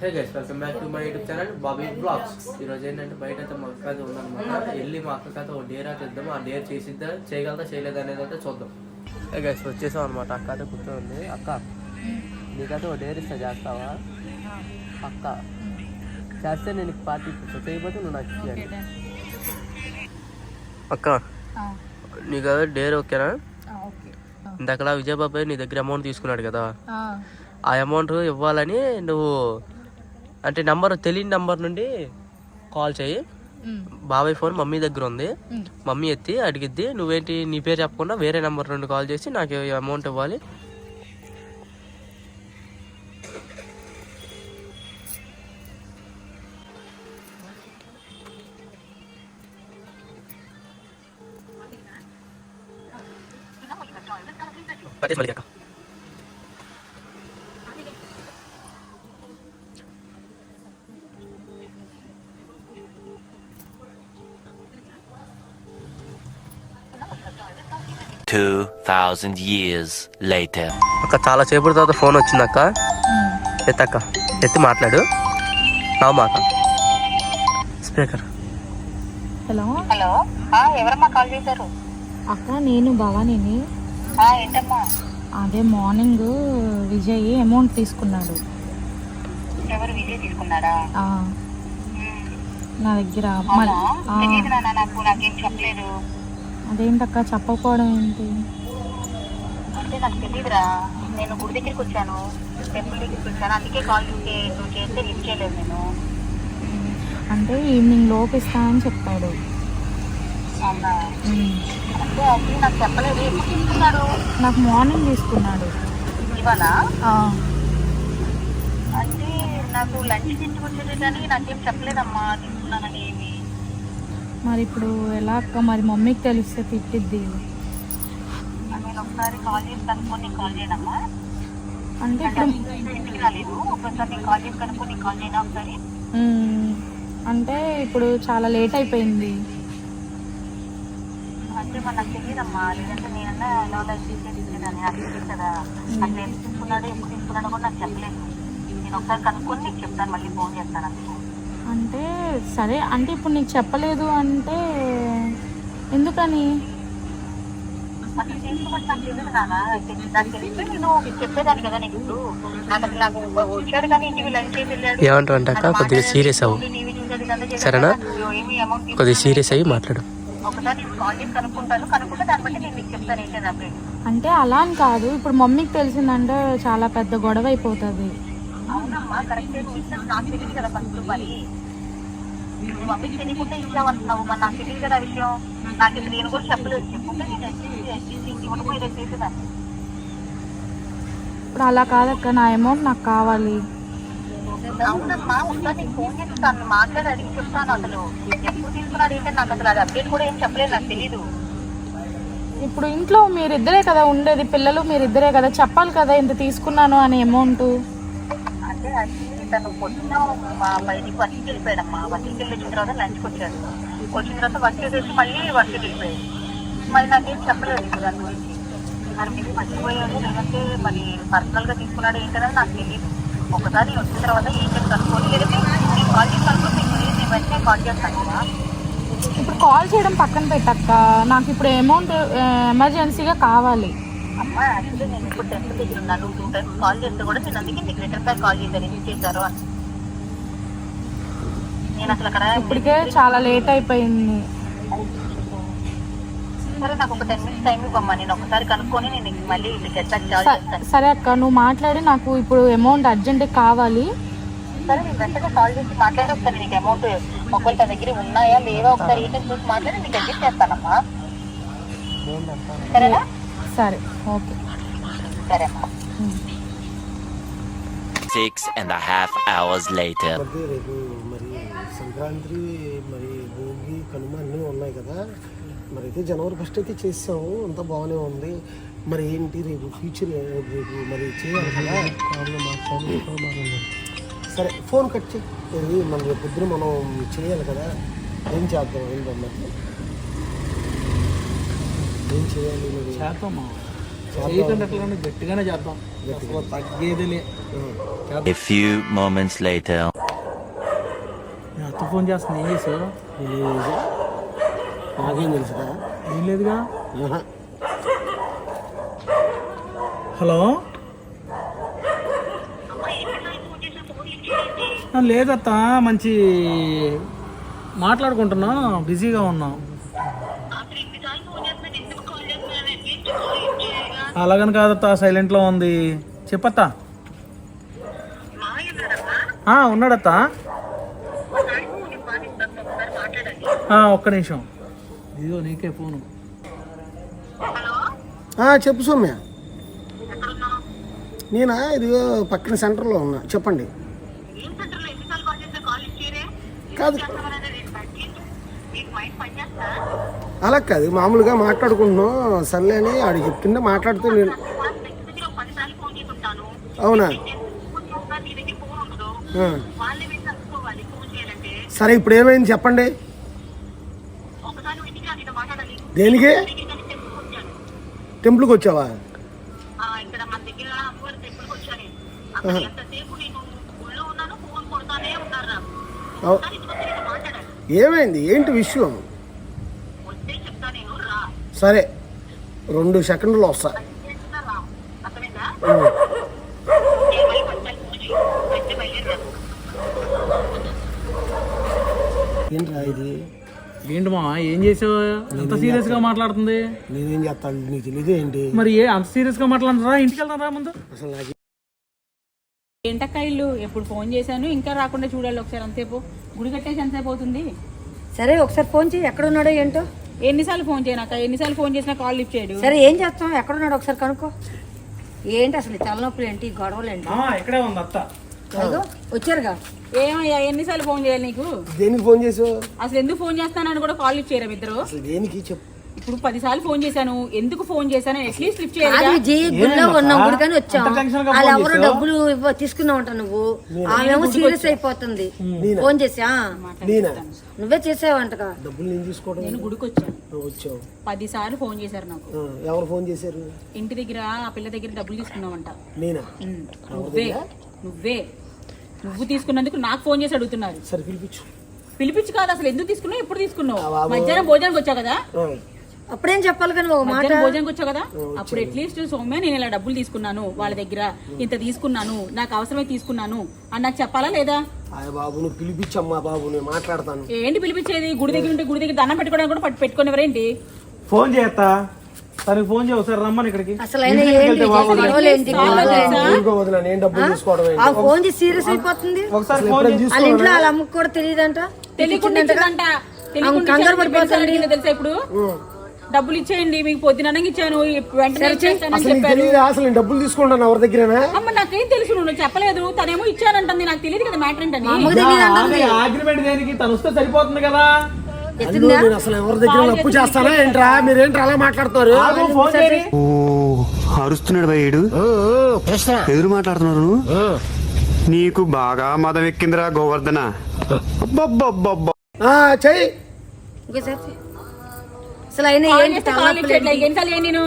Hey guys welcome back to my YouTube channel Bobby blogs ఈరోజు ఏంటంటే బయట అయితే మా అక్క అయితే ఉందన్నమాట. వెళ్ళి మా అక్క అయితే ఒక డేర్ అయితే ఇద్దాం ఆ డేర్ చేసిద్దా? చేయగలదా? చేయలేదా అనేది అయితే చూద్దాం. హే గైస్ వచ్చేసాం అనమాట అక్క అయితే కూర్చోండి అక్క నీకైతే ఒక డేర్ ఇస్తా చేస్తావా? అక్క చేస్తే నేను పార్టీ ఇస్తా చేయకపోతే నువ్వు నాకు ఇచ్చేయాలి. అక్క నీకు డేర్ ఓకేనా ఓకే ఇందాకలా విజయబాబాయ్ నీ దగ్గర అమౌంట్ తీసుకున్నాడు కదా. ఆ. అమౌంట్ ఇవ్వాలని నువ్వు అంటే నంబర్ తెలియని నంబర్ నుండి కాల్ చేయి. బాబాయ్ ఫోన్ మమ్మీ దగ్గర ఉంది. మమ్మీ ఎత్తి అడిగిద్ది నువ్వేంటి నీ పేరు చెప్పకుండా వేరే నెంబర్ నుండి కాల్ చేసి నాకు అమౌంట్ ఇవ్వాలి. పట్టేసి మళ్ళీ అక్క. Two thousand years later. అక్క చాలా సేపటి తర్వాత ఫోన్ వచ్చింది అక్క ఎత్తక్క ఎత్తి మాట్లాడు. నా మాట. స్పీకర్. హలో. హలో. ఆ, ఎవరమ్మా కాల్ చేశారు? అక్క నేను భవానీని. ఆ, ఏంటమ్మా? అదే మార్నింగ్ విజయ్ అమౌంట్ తీసుకున్నాడు. ఎవరు విజయ్ తీసుకున్నాడా? ఆ, నా దగ్గర అవునా? మళ్ళీ ఆ, తెలియదు నాన్న నాకు నాకేం చెప్పలేదు. అదేంటక్క? చెప్పకపోవడం ఏంటి? అంటే నాకు తెలియదురా నేను గుడి దగ్గరికి వచ్చాను. టెంపుల్ దగ్గరికి వచ్చాను. అందుకే కాల్ చేస్తే నువ్వు చేస్తే లిఫ్ట్ చేయలేదు నేను. అంటే ఈవినింగ్ లోపు ఇస్తానని చెప్పాడు. అవునా? ఉమ్. అంటే అసలు నాకు చెప్పలేదు. ఎప్పుడు తీసుకున్నాడు? నాకు మార్నింగ్ తీసుకున్నాడు. ఇవాళ అంటే నాకు లంచ్ తీసుకొచ్చేది కానీ నాకేం చెప్పలేదమ్మా. తీసుకున్నానని ఏమి మరి ఇప్పుడు ఎలా అక్క మరి మమ్మీకి తెలిస్తే తిట్టిద్ది నేను ఒకసారి కాల్ చేసి కనుక్కొని కాల్ అంటే ఇప్పుడు ఇంటికి రాలేదు. ఒకసారి నేను కాల్ చేసి కనుక్కొని కాల్ చేయనా ఒకసారి? అంటే ఇప్పుడు చాలా లేట్ అయిపోయింది. అంటే నాకు తెలియదమ్మా. లేదంటే నేనన్నా ఎలా తీసుకెళ్ళాను నాకు తెలియదు కదా. ఎప్పుడు తీసుకున్నాడో ఎప్పుడు తీసుకున్నాడో కూడా నాకు చెప్పలేదు. నేను ఒకసారి కనుక్కొని నీకు చెప్తాను మళ్ళీ ఫోన్ చేస్తాను అందుకు. అంటే సరే అంటే ఇప్పుడు నీకు చెప్పలేదు అంటే ఎందుకని? ఏమంటావు కొద్దిగా సీరియస్ అవ్వు. సరేనా? కొద్దిగా సీరియస్ అయ్యి మాట్లాడు. అంటే అలా అని కాదు. ఇప్పుడు మమ్మీకి తెలిసిందంటే చాలా పెద్ద గొడవ అయిపోతుంది. అవునమ్మా కరెక్ట్ నాకు తెలియదు కదా ఫస్ట్ మరి. నువ్వు మమ్మీకి తెలియకుండా ఇచ్చావంటున్నావు మరి నాకు తెలియదు కదా విషయం. నాకు ఇప్పుడు నేను కూడా చెప్పలేదు. చెప్పుకుంటే నేను ఎస్సీసీ ఎస్సీసీ ఇవ్వడం ఇలా చేసేదాన్ని. ఇప్పుడు అలా కాదక్క నా అమౌంట్ నాకు కావాలి. అవునమ్మా ఒకసారి నీకు ఫోన్ చేస్తాను. మాట్లాడి అడిగి చెప్తాను అసలు. ఎప్పుడు తీసుకున్నాడు ఏంటంటే నాకు అసలు అది అప్డేట్ కూడా ఏం చెప్పలేదు నాకు తెలీదు. ఇప్పుడు ఇంట్లో మీరిద్దరే కదా ఉండేది పిల్లలు మీరిద్దరే కదా. చెప్పాలి కదా ఇంత తీసుకున్నాను అనే అమౌంట్ అంటే తను పొద్దున్న మా బయటికి వర్క్కి వెళ్ళిపోయాడమ్మా వర్క్కి వెళ్ళిన తర్వాత లంచ్కి వచ్చాడు. వచ్చిన తర్వాత వర్క్ చేసి మళ్ళీ వర్క్కి వెళ్ళిపోయాడు మరి నాకేం చెప్పలేదు ఇప్పుడు దాని గురించి. అనిపించి మర్చిపోయాడు లేదంటే మరి పర్సనల్గా తీసుకున్నాడు ఏంటనేది నాకు తెలియదు ఒకసారి వచ్చిన తర్వాత ఏం చేసి కనుక్కొని లేదంటే నేను కాల్ చేసి కనుక్కొని నేను వెంటనే కాల్ చేస్తాను కదా. ఇప్పుడు కాల్ చేయడం పక్కన పెట్టక్క. నాకు ఇప్పుడు అమౌంట్ ఎమర్జెన్సీగా కావాలి. అమ్మ యాక్చువల్లీ నేను ఇప్పుడు టెన్త్ దగ్గర ఉన్నాను. టూ టైమ్స్ కాల్ చేస్తే కూడా నేను అందుకే మీకు రిటర్న్ బ్యాక్ కాల్ చేశాను. ఎందుకు చేశారు అని. నేను అసలు అక్కడ ఇప్పటికే చాలా లేట్ అయిపోయింది. సరే నాకు ఒక టెన్ మినిట్స్ టైం ఇవ్వమ్మా. నేను ఒకసారి కనుక్కొని నేను నీకు మళ్ళీ గెట్ బ్యాక్ కాల్ చేస్తాను. సరే అక్క నువ్వు మాట్లాడి. నాకు ఇప్పుడు అమౌంట్ అర్జెంట్ కావాలి. సరే నేను వెంటనే కాల్ చేసి మాట్లాడి ఒకసారి నీకు అమౌంట్ ఒకవేళ తన దగ్గర ఉన్నాయా లేవా ఒకసారి ఏంటని చూసి మాట్లాడి నీకు అడ్జస్ట్ చేస్తానమ్మా. సరేనా? సరే okay. a half hours later. మరి రేపు మరి సంక్రాంతి మరి భోగి కనుమ అన్నీ ఉన్నాయి కదా. మరి అయితే జనవరి ఫస్ట్ అయితే చేసాము. అంతా బాగానే ఉంది. మరి ఏంటి రేపు ఫ్యూచర్ రేపు మరి చేయాలి కదా. సరే ఫోన్ కట్ చేయి. మన రేపు పొద్దున మనం చేయాలి కదా. ఏం చేద్దాం ఏంటమ్మా ఏం చేయాలి చేద్దామా. చేయకుండా ఎట్లా గట్టిగానే చేద్దాం. అసలు తగ్గేదిలే. A few moments later. అత్త ఫోన్ చేస్తుంది ఏం చేసావు? లేదు. నాకేం తెలుసుదా ఏం లేదుగా. హలో? లేదత్త మంచి మాట్లాడుకుంటున్నాం బిజీగా ఉన్నాం. అలాగని కాదత్త సైలెంట్లో ఉంది. చెప్పత్తా. ఆ, ఉన్నాడత్త. ఆ, ఒక్క నిమిషం. ఇదిగో నీకే ఫోను. ఆ, చెప్పు సౌమ్య. నేనా? ఇదిగో పక్కన సెంటర్లో ఉన్నా. చెప్పండి. కాదు. అలా కాదు మామూలుగా మాట్లాడుకుంటున్నాం. సర్లే అని ఆడు చెప్తుంటే మాట్లాడుతూ నేను అవునా. సరే ఇప్పుడు ఏమైంది చెప్పండి. దేనికి? టెంపుల్కి వచ్చావా? ఏమైంది? ఏంటి విషయం వస్తే చెప్తా నేను రా సరే రెండు సెకండ్లు వస్తా. ఏంట్రా ఇది? ఏంటి మా ఏం చేసావు? అంత సీరియస్గా మాట్లాడుతుంది? నేనేం చేస్తాను నీకు తెలియదు ఏంటి? మరి ఏ అంత సీరియస్గా మాట్లాడుతున్నారా ఇంటికి వెళ్తారా ముందు. అసలు నాకు ఏంటక్క ఇల్లు? ఎప్పుడు ఫోన్ చేశాను ఇంకా రాకుండా చూడాలి ఒకసారి అంతసేపు. గుడి కట్టేసి ఎంతసేపు అవుతుంది? సరే ఒకసారి ఫోన్ చేయి ఎక్కడ ఉన్నాడో ఏంటో? ఎన్నిసార్లు ఫోన్ చేయనాక ఎన్నిసార్లు ఫోన్ చేసినా కాల్ లిఫ్ట్ చేయడు. సరే ఏం చేస్తాం? ఎక్కడ ఉన్నాడో ఒకసారి కనుక్కో. ఏంటి అసలు ఈ తలనొప్పులు ఏంటి? ఈ గొడవలు ఏంటి? ఆ, ఇక్కడే ఉంది అత్త. అదిగో వచ్చారుగా. ఏమయ్యా ఎన్నిసార్లు ఫోన్ చేయాలి నీకు? దేనికి ఫోన్ చేసావు? అసలు ఎందుకు ఫోన్ చేస్తానని కూడా కాల్ లిఫ్ట్ చేయరా ఇద్దరు? అసలు దేనికి చెప్పు. ఇప్పుడు పదిసార్లు ఫోన్ చేశాను. ఎందుకు ఫోన్ చేశాను? అట్లీస్ట్ లిఫ్ట్ చేయాలి అది జీ గుళ్ళో ఉన్నాం గుడికని వచ్చాం. అంత టెన్షన్గా వాళ్ళు ఎవరు డబ్బులు తీసుకున్నావు అంట నువ్వు. ఆమెమో సీరియస్ అయిపోతుంది. ఫోన్ చేసి? నువ్వే చేసావంటగా. డబ్బులు నేను తీసుకోవడం నేను గుడికి వచ్చాను వచ్చావు. పది సార్లు ఫోన్ చేశారు నాకు. ఎవరు ఫోన్ చేశారు? ఇంటి దగ్గర ఆ పిల్ల దగ్గర డబ్బులు తీసుకున్నావంట. నేనా? నువ్వే. నువ్వే. నువ్వు తీసుకున్నందుకు నాకు ఫోన్ చేసి అడుగుతున్నారు. సరే పిలిపించు. పిలిపించి కాదు అసలు ఎందుకు తీసుకున్నావు? ఎప్పుడు తీసుకున్నావు? మధ్యాహ్నం భోజనానికి వచ్చావు కదా? అప్పుడేం చెప్పాలి కానీ ఒక మాట? భోజనానికి వచ్చావు కదా? అప్పుడు అట్లీస్ట్ సౌమ్య నేను ఇలా డబ్బులు తీసుకున్నాను వాళ్ళ దగ్గర ఇంత తీసుకున్నాను నాకు అవసరమై తీసుకున్నాను అని నాకు చెప్పాలా లేదా? ఆయ్ బాబు నువ్వు పిలిపించమ్మా బాబు నేను మాట్లాడతాను. ఏంటి పిలిపించేది? గుడి దగ్గర ఉంటే గుడి దగ్గర దండం పెట్టుకోవడానికి కూడా పట్టు పెట్టుకునేవారేంటి? ఫోన్ చేయత్తా తనకి ఫోన్ చేయ ఒకసారి రమ్మని ఇక్కడికి. ఫోన్ చేసి సీరియస్ అయిపోతుంది? ఒకసారి ఫోన్ వాళ్ళ ఇంట్లో వాళ్ళ అమ్మకు కూడా తెలియదంట? తెలియకుండా కంగారు. పడిపోతుంది. తెలుసా ఇప్పుడు? డబ్బులు ఇచ్చేయండి మీకు పొద్దున ఇచ్చాను వెంటనే ఇచ్చేస్తానని అసలు నీకు చెప్పారు. తెలియదా? అసలు నేను డబ్బులు తీసుకుంటాను ఎవరి దగ్గరేనా? అమ్మ నాకేం తెలుసు నువ్వు చెప్పలేదు. తనేమో ఇచ్చానంటుంది నాకు తెలియదు కదా మ్యాటర్ ఏంటని. అగ్రిమెంట్ దేనికి? తను వస్తే సరిపోతుంది కదా. నేను అసలు ఎవరి దగ్గర అప్పు చేస్తానా? ఏంట్రా? మీరేంట్రా అలా మాట్లాడుతున్నారు అరుస్తున్నాడు ఎదురు మాట్లాడుతున్నారు నువ్వు? నీకు బాగా మదం ఎక్కిందిరా గోవర్ధన. చెయ్యి. అసలు అయినా ఏంటి? ఎన్నిసార్లు నేను?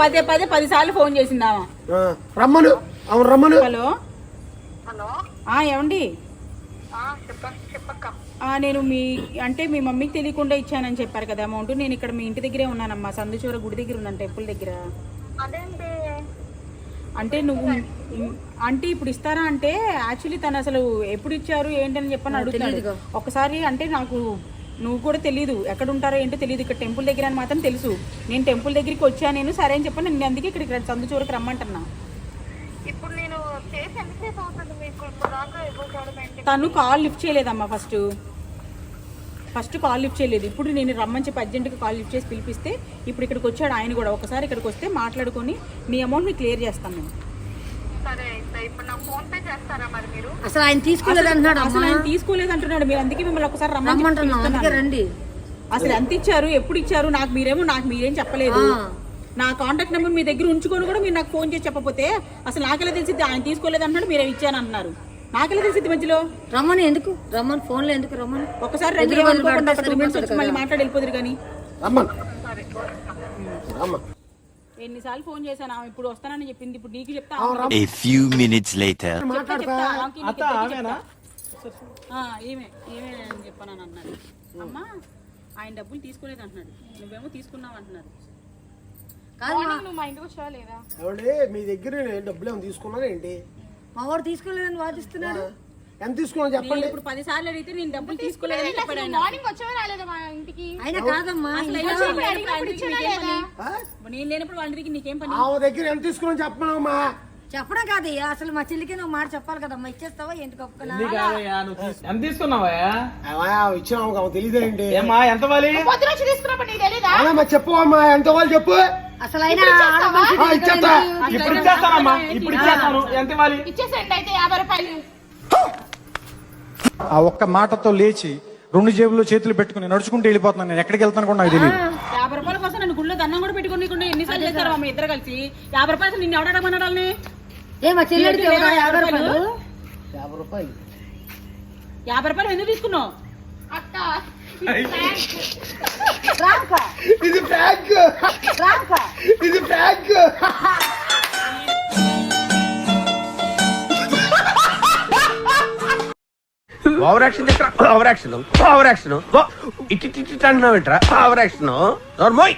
పదే పదే పది సార్లు ఫోన్ చేసిందామా? రమ్మను. అవును రమ్మను. హలో? హలో? ఆ ఏమండి? నేను మీ అంటే మీ మమ్మీకి తెలియకుండా ఇచ్చానని చెప్పారు కదా అమౌంట్. నేను ఇక్కడ మీ ఇంటి దగ్గరే ఉన్నానమ్మా. సందుచూర గుడి దగ్గర ఉన్నాను టెంపుల్ దగ్గర. అంటే నువ్వు అంటే ఇప్పుడు ఇస్తారా అంటే యాక్చువల్లీ తను అసలు ఎప్పుడు ఇచ్చారు ఏంటని చెప్పని అడుగుతున్నాడు. ఒకసారి అంటే నాకు నువ్వు కూడా తెలియదు ఎక్కడ ఉంటారో ఏంటో తెలియదు ఇక్కడ టెంపుల్ దగ్గర అని మాత్రం తెలుసు. నేను టెంపుల్ దగ్గరికి వచ్చాను నేను సరే అని చెప్పి నేను అందుకే ఇక్కడికి సందుచూరకు రమ్మంటున్నా. ఇప్పుడు నేను చేసి ఎంతసేపు అవుతుంది మీకు? ఇప్పుడు దాకా ఇవ్వడం ఏంటి? తను కాల్ లిఫ్ట్ చేయలేదమ్మా ఫస్ట్. ఫస్ట్ కాల్ లిఫ్ట్ చేయలేదు. ఇప్పుడు నేను రమ్మని చెప్పి అర్జెంట్గా కాల్ లిఫ్ట్ చేసి పిలిపిస్తే ఇప్పుడు ఇక్కడికి వచ్చాడు ఆయన కూడా. ఒకసారి ఇక్కడికి వస్తే మాట్లాడుకొని మీ అమౌంట్ని క్లియర్ చేస్తాం మేము అసలు ఆయన తీసుకోలేదు అంటున్నాడు అసలు ఆయన తీసుకోలేదు అంటున్నాడు మీరు అందుకే మిమ్మల్ని ఒకసారి రమ్మంటున్నాం. అందుకే. రండి. అసలు ఎంత ఇచ్చారు? ఎప్పుడు ఇచ్చారు? నాకు మీరేమో నాకు మీరేం చెప్పలేదు. నా కాంటాక్ట్ నెంబర్ మీ దగ్గర ఉంచుకొని కూడా మీరు నాకు ఫోన్ చేసి చెప్పకపోతే అసలు నాకెలా తెలిసింది ఆయన తీసుకోలేదు అంటున్నాడు మీరే ఇచ్చాను అంటున్నారు నాకెలా తెలిసింది మధ్యలో? రమ్మని ఎందుకు? రమ్మని ఫోన్లో ఎందుకు రమ్మని? ఒకసారి రెండు మళ్ళీ మాట్లాడి వెళ్ళిపోదురు కానీ. రమ్మను. రమ్మ ఎన్నిసార్లు ఫోన్ చేశాను ఆమె ఇప్పుడు వస్తానని చెప్పింది ఇప్పుడు నీకు చెప్తా A few minutes later. చెప్తా, చెప్తా. ఆమెకి నీకు అత్త ఇద్దరికీ ఆమెనా. ఆ, ఈమె ఈమె అని చెప్పాను అన్నాడు. అమ్మా ఆయన డబ్బులు తీసుకోలేదు అంటున్నాడు. నువ్వేమో తీసుకున్నావు అంటున్నారు మార్నింగ్ నువ్వు మా ఇంటికి వచ్చావా లేదా? ఏమండి మీ దగ్గర నేను డబ్బులు ఏమైనా తీసుకున్నాను ఏంటి? మా వాడు తీసుకోలేదని వాదిస్తున్నాడు. ఎంత తీసుకున్నాను నేను చెప్పండి ఇప్పుడు పది సార్లు అడిగితే నేను డబ్బులు తీసుకోలేదని చెప్పాడు ఆయన. మార్నింగ్ వచ్చావా రాలేదా మా ఇంటికి? అయినా కాదమ్మా అసలు ఇంకా అయినా నేను లేనప్పుడు వాళ్ళందరికీ నీకేం పని? ఆ? నేను లేనప్పుడు వాళ్ళందరికీ నీకేం పని? ఆమె దగ్గర ఎంత తీసుకున్నాను చెప్పమమ్మా చెప్పడం కాదయ్యా అసలు మా చెల్లికి నువ్వు మాట చెప్పాలి కదమ్మా ఇచ్చేస్తావా ఎందుకు ఒప్పుకున్నా ఇది కాదయ్యా నువ్వు తీసు- ఎంత తీసుకున్నావా ఇచ్చిన ఆమె తెలియదేంటి ఏమ్మా ఎంత వాలి పొద్దున వచ్చి తీసుకున్నప్పుడు నీకు తెలీదా? అలా మరి చెప్పవమ్మా ఎంత వాళ్ళు చెప్పు. అసలు అయినా ఇచ్చేస్తా. ఇప్పుడు ఇచ్చేస్తానమ్మా ఇప్పుడు ఇచ్చేస్తాను. ఎంత ఇవ్వాలి ఇచ్చేసేయండి అయితే యాభై రూపాయలు. ఆ ఒక్క మాటతో లేచి రెండు జేబుల్లో చేతులు పెట్టుకుని నడుచుకుంటూ వెళ్ళిపోతున్నాను. నేను ఎక్కడికి వెళ్తాను కూడా నాకు తెలియదు యాభై రూపాయల కోసం నన్ను గుళ్ళో దండం కూడా పెట్టుకుని ఎన్నిసార్లు చేస్తారు మా ఇద్దరు కలిసి? యాభై రూపాయలు నిన్ను ఎవరా యాభై రూపాయలు. యాభై రూపాయలు. యాభై రూపాయలు ఎందుకు తీసుకున్నావు? అక్క ఇది ఇది ఓవర్ యాక్షన్ దగ్గర ఓవర్ యాక్షన్ ఇట్టి అంటున్నావు ఏంట్రా ఓవర్ నోర్మోయ్